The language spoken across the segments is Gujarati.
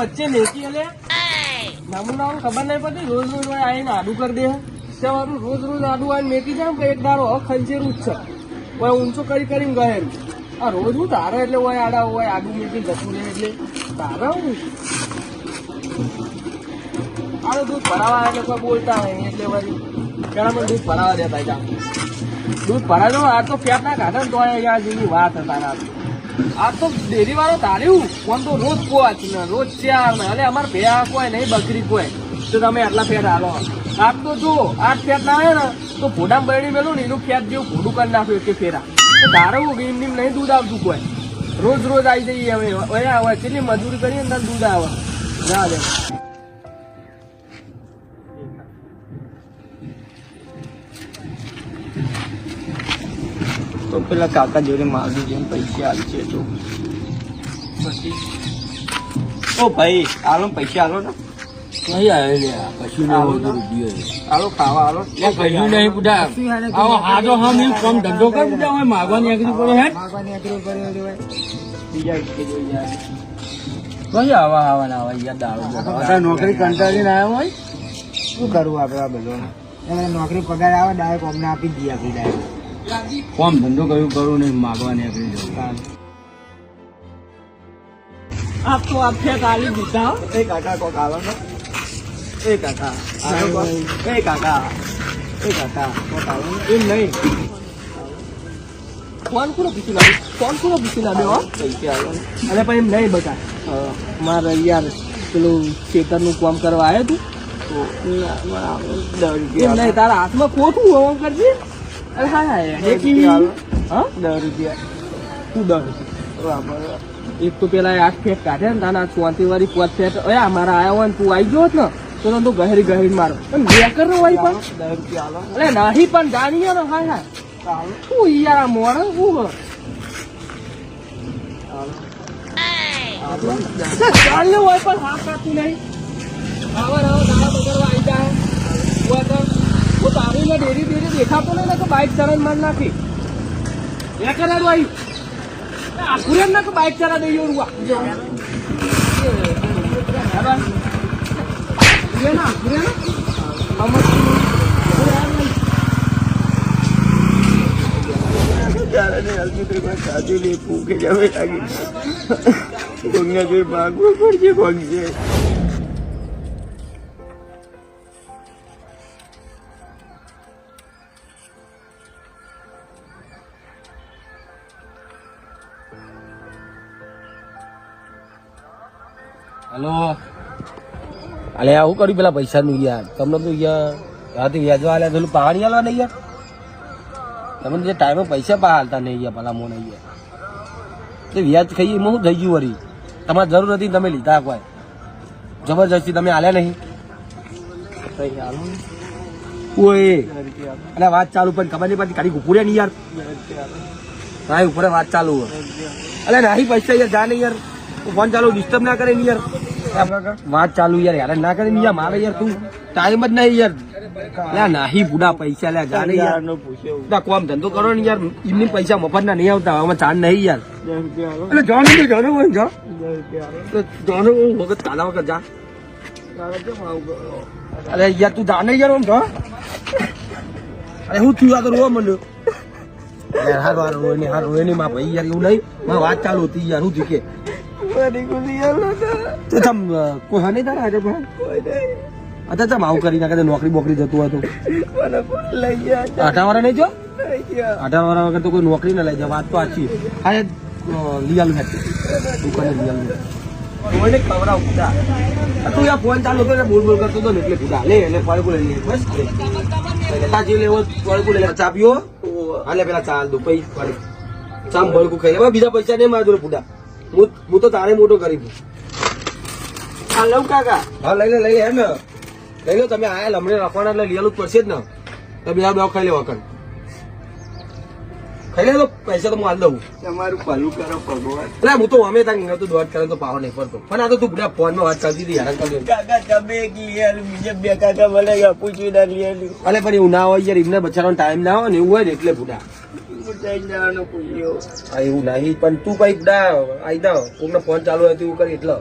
વચ્ચે લેતી અલે નામું ખબર નહીં પડતી. રોજ રોજ આવીને આડું કરી દે. વાળું રોજ રોજ આડું આવીને મેકી જાય ને એક દારો ખંજેરું જ છે. હોય ઊંચો કરી કરીને ગયેલ આ રોજ હું તારે એટલે હોય આડા હોય, આડું મેકી જતું રહે એટલે. તારે હું? આ દૂધ ભરાવા એટલે કોઈ બોલતા નહીં એટલે વળી. પેલા પણ દૂધ ભરાવા દેતા જા દૂધ ભરાવ્યો આ તો પેટના કાઢે ને તો અહીંયા જેવી વાત તારા આ તો ડેરી વાળો ધાર્યું ફોન તો રોજ પાંચ ને, રોજ ચાર ને અરે અમારે ભેયા કોઈ નહીં, બકરી કોઈ. તો તમે આટલા ફેટ હાલો. આપ તો જો, આઠ ફેટ ના આવે ને, તો ફોડામ બરણી મેલું ને, એનું ફેટ જેવું ફોડું કરી નાખ્યું કે ફેરા. તો ધારવું એમ એમ નહીં દૂધ આવતું કોઈ. રોજ રોજ આવી જઈએ હવે હવે આવે, કેટલી મજૂરી કરીએ ને દૂધ આવે. ના પેલા કાકા જોડે માગી જેમ પૈસા આલશે તો. ઓ ભાઈ આલો ને પૈસા આલો ને. નહીં આવે લે કશું ના. તો આલો ખાવા આલો. નહીં આવો હાજો હમ એમ કામ ધંધો કર બુઢા હોય માગવાની આગળ પડે હે. બીજા એક જોઈ જાય. કઈ આવા આવા ના આવા યાદ આવે નોકરી કંટાળીને આવ્યા હોય. શું કરવું આપણે આ બધો? નોકરી પગાર આવે ડાયરેક્ટ અમને આપી દઈએ આપી ડાયરેક્ટ. કોમ ધંધો કયું કરું નહીં માગવાની આગળ જવું. આપ તો આપ દીધા એ કાકા કો આલો એ કાકા. એ કાકા એ કાકા કો ને એમ નહીં કોણ કોણ પૂછી લાવ્યો કોણ કોણ પૂછી લાવ્યો પૈસા અરે પણ એમ નહીં બતા મારે યાર પેલું ખેતરનું કામ કરવા આવ્યો તું ના, ના, તારા હાથમાં ખોટું હોવા કરજે અરે હા હા એક? હા? દસ રૂપિયા. તું દસ બરાબર. એક તો પેલા આઠ ફેટ કાઢે ને તાના ચોથી વાળી પાંચ ફેટ. અરે મારા આયા હોય ને તું આવી ગયો ને તો તું ગહેરી ગહેરી મારો. પણ બે કરો હોય પણ. દસ રૂપિયા અરે નહીં પણ જાણીએ ને હા હા. શું યાર મોડે શું આલો હોય પણ હા કાતું નહીં. આવા આવા દાડા બગડવા હું તારીને ડેરી ડેરી દેખાતો નહીં ને તો બાઇક ચલાવીને માર નાખી એ કરાર ભાઈ આખુરે ના તો બાઇક ચલા દઈ રૂવા ત્યારે ને અલ્પીત્રીમાં સાચી લે ભૂખે જવે લાગી કોંગા જોઈ ભાગવું પડશે ભાગશે હલો. અલે આવું કર્યું પેલા પૈસા નું યાર? તમને તો યાર રાતે વ્યાજવા આલ્યા પેલું પાણી આલવા નહીં યાર? તમે જે ટાઈમે પૈસા પા હાલતા નહીં યાર ભલા મોને યાર. તે વ્યાજ ખાઈ એમાં શું થઈ ગયું વળી? તમારે જરૂર હતી તમે લીધા કોઈ. જબરજસ્તી તમે આલ્યા નહીં. આલો અને વાત ચાલુ પણ ખબર નહીં પડતી ખાલી ઉપરે નહીં યાર? ના ઉપરે વાત ચાલુ અરે અલે નહીં પૈસા યાર જા નહીં યાર. ફોન ચાલુ ડિસ્ટર્બ ના કરે ને યાર. વાત ચાલુ યાર યાર ના કરે ને યાર મારે યાર તું ટાઈમ જ નહીં યાર. લે નાહી બુડા પૈસા લે જાને યાર. કોમ ધંધો કરો ને યાર એમની પૈસા મફત ના નહીં આવતા આમાં ચાંદ નહીં યાર. એટલે જાનો તો જાનો હોય જા. જાનો વખત કાલા વખત જા. અરે યાર તું જા નહીં યાર આમ જા. અરે હું થયું આ તો રોવા માંડ્યો. યાર હાર વાર રોય નહીં હાર રોય નહીં માં ભાઈ યાર એવું નહીં. માં વાત ચાલુ હતી યાર હું થયું કે મારી તો તમ કોઈ હને તારા આજે પણ? કોઈ નહીં. અત્યારે તમ આવું કરી નાખે તો નોકરી બોકરી જતું હતું તો? મને કોણ લઈ ગયા છે? વાળા નહીં જો? લઈ વાળા વગર તો કોઈ નોકરી ના લઈ જાય વાત તો આછી હા એ લિયાલ હેઠ દુકાને લિયાલ કોઈને ખવડાવ આ તું યાર ફોન ચાલુ હતો બોલ બોલ કરતો હતો ને એટલે પૂરા લે એટલે ફળ બોલે લે બસ. તા જે લેવો ફળ બોલે લે ચા પીવો. હાલે પેલા ચાલ દો પૈસા ચામ ભળકું ખાઈ લે. બીજા પૈસા નહીં મારા જોડે હું હું તો તારે મોટો કરી દઉં. આ લઉં કાકા. હા લઈ લે લઈ લે એમ. ને લઈ લો તમે આયા લમડે રાખવાના એટલે લીલું પડશે જ ને. તો બીજા બે ખાઈ લેવા કર ખાઈ લે તો પૈસા તો હું હાલ દઉં તમારું પાલું કરો ભગવાન એટલે હું તો અમે ત્યાં તો દોડ કરે તો પાવો નહીં પડતો પણ આ તો તું બધા ફોનમાં વાત ચાલતી હતી હેરાન કરી કાકા તમે એક લીયાલું બીજા બે કાકા મને પૂછ્યું ના લીયાલું અલે પણ એવું ના હોય યાર એમને બચારવાનો ટાઈમ ના હોય ને એવું હોય ને એટલે બુડા એવું નહીં પણ તું કઈ આઈ દા કોકનો ફોન ચાલુ હોય તો એવું કરી એટલે.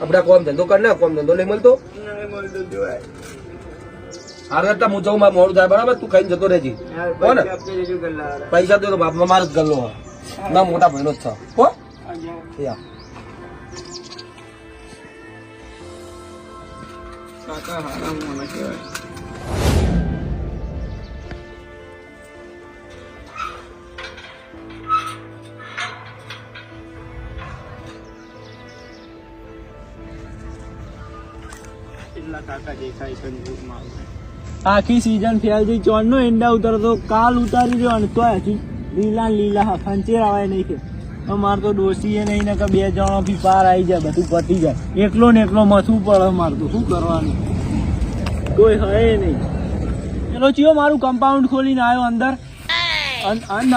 આપડા કોમ ધંધો કર ને કોમ ધંધો નહીં મળતો. નહીં મળતું જોવાય. હાર હું જાઉં મારે મોડું થાય બરાબર? તું ખાઈને જતો રહેજી. હો ને? પૈસા તો બાપમાં મારે જ ગલ્લો ના મોટા ભાઈનો જ છે. હો? કાકા હારા મને કહેવાય. સંજોગમાં આખી સીઝન ફેલ થઈ ચોર નો એંડા ઉતરતો કાલ ઉતારી રહ્યો અને તો હજી લીલા લીલા હા ખંચેર આવે નહીં કે. મારે તો ડોસી એ નહીં ને કે બે જણો થી પાર આવી જાય, બધું પતી જાય. એકલો ને એકલો મથું પડે મારે તો. શું કરવાનું? કોઈ હે નહીં. ચલો, ચિયો, મારું કમ્પાઉન્ડ ખોલીને આવ્યો અંદર.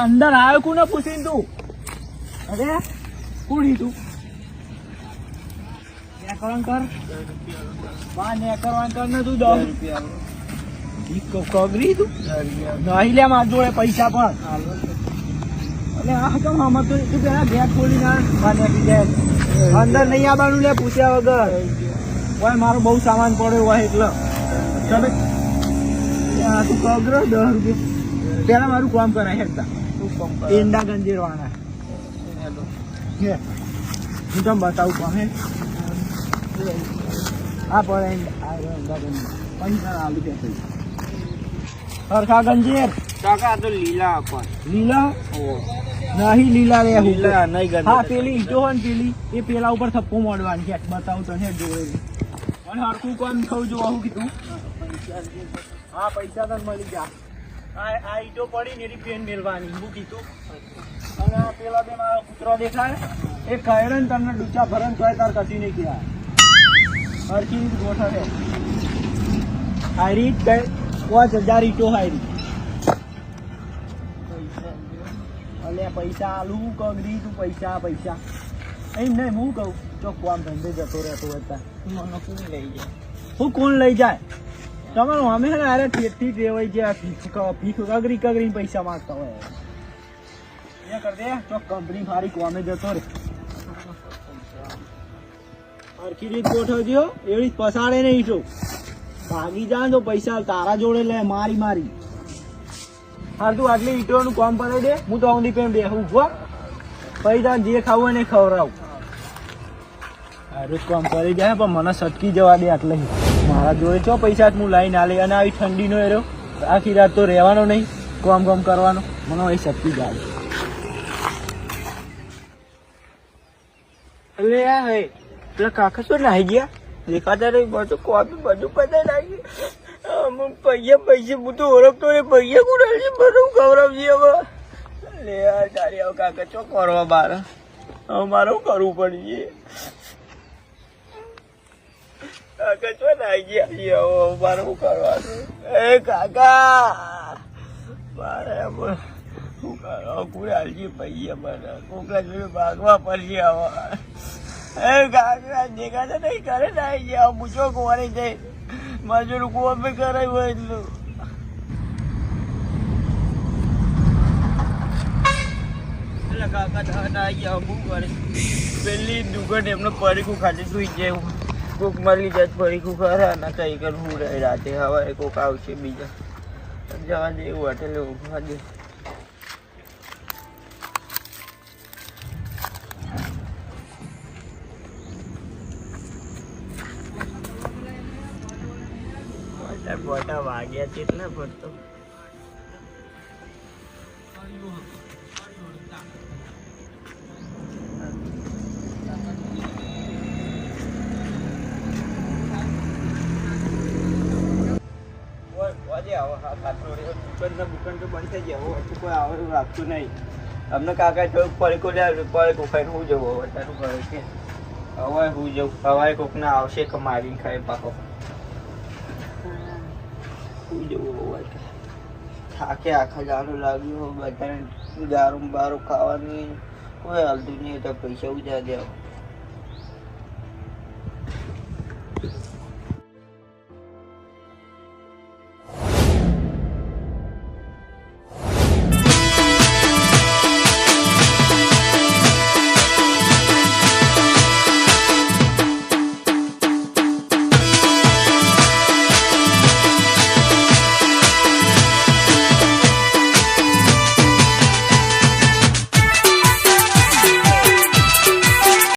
અંદર આવ્યો કોને પૂછીને તું? અરે, કોણ તું? નેકરણ કર બા નેકરણ કર ને તું દસ રૂપિયા કગરી તું. નહીં લે માર જોડે પૈસા પણ. એટલે આ કેમ આમાં તો તું પેલા આવ. બહાર જાય અંદર નહીં આવવાનું લે પૂછ્યા વગર. ઓય મારો બહુ સામાન પડ્યો હોય એટલે. તમે તું કગરો દસ રૂપિયા. પેલા મારું કામ કરાય હેડતા ઈંડા ગંજીરવાના. હે. હું તમને બતાવું કામ હે? આ પણ આ ગંજીર કાકા તો લીલા આપણ લીલા? નહીં લીલા રે લીલા નહીં. હા પેલી ઈંટો હોય ને પેલી એ પેલા ઉપર થપ્પો મોડવાની છે. બતાવું તને જોડે. અને હરખું કોણ થયું જોવા હું કીધું. હા પૈસા તને મળી જા આ આ ઈંટો પડી ને એની પેન મેળવાની હું કીધું. અને આ પેલા બે મારો કૂતરો દેખાય. એ કહેડે ને તમને ડૂચા ભરણ તોય તાર કશી નહીં કહેવાય. હરખી રીત ગોઠવે. હારી પાંચ હજાર ઈંટો હારી. અલે પૈસા આલુ કગરી તું પૈસા પૈસા. એમ નહીં હું કહું ચોક કોમ ધંધે જતો રહેતો હતા મને કોણ લઈ જાય? હું કોણ લઈ જાય? તમારું અમે ને અરે ઠેઠથી ટેવાઈ ગયા ફીક ક- ભીખ કગરી કગરી પૈસા માંગતા હોય. એ કર દે ચોક કંપની મારી કોમે જતો રે હરખી રીત ગોઠવજો, એવી રીત પસાડે નહીં છો ભાગી જા તો પૈસા તારા જોડે લે, મારી મારી. હાર તું આટલી ઈંટોનું કામ કરે દે, હું તો ઊંધી પેન બેહું હો. પૈસા જે ખાવું એને ખવડાવું. સારું કામ કરી જાય, પણ મને સટકી જવા દે આટલે. મારા જોડે છો પૈસા હું લાઈન આલે, અને આવી ઠંડીનો એરો. આખી રાત તો રહેવાનો નહીં, કામ કામ કરવાનો. મને એ સટકી જાય. અરે હે. પેલા કાકા શું નાહી ગયા. દેખાતા નહીં બધું કોપી બધું પતાઈ નાખી અમુક પૈસે હું તો ઓળખતો ને પૈયા કોણ છે બધું ગૌરવજી હવે? લે તારી હવે કાકા ચો કરવા મારે હવે મારે કરવું પડશે? કાકા ચો નાહી ગયા હવે? મારે શું કરવાનું? એ કાકા! મારે શું કરવા કોઈ હાલજી પૈયા મને કોકરા જોડે ભાગવા પડશે હવે. એ કાકા દેખાતા નહીં કરે નાઈ ગયા પૂછો કોને જઈ મજૂર કોમ બી કરાયું હોય એટલું. પેલી દુકાન એમને પરીખું ખાતે સુઈ જાય કોક મળી જાય પરીખું ખરા, ના કઈ કર હું રહે રાતે હવે કોક આવશે બીજા. જવા દે એવું હોટેલે ઊંઘવા દે. મોટા વાગ્યા કેટલા પડતો અમને કાકા થોડુંક પડીકો પડીકો ખાઈને હું જવું? હવે તારું ઘરે કે હવે હું જવું હવે કોક ના આવશે કે મારી ખાય પાકો. જવું હવે થાકે આખા જાનું લાગ્યું, બધાને દારૂ બારું ખાવાની. કોઈ હાલતું નહીં તો પૈસા ઉજા દેવા.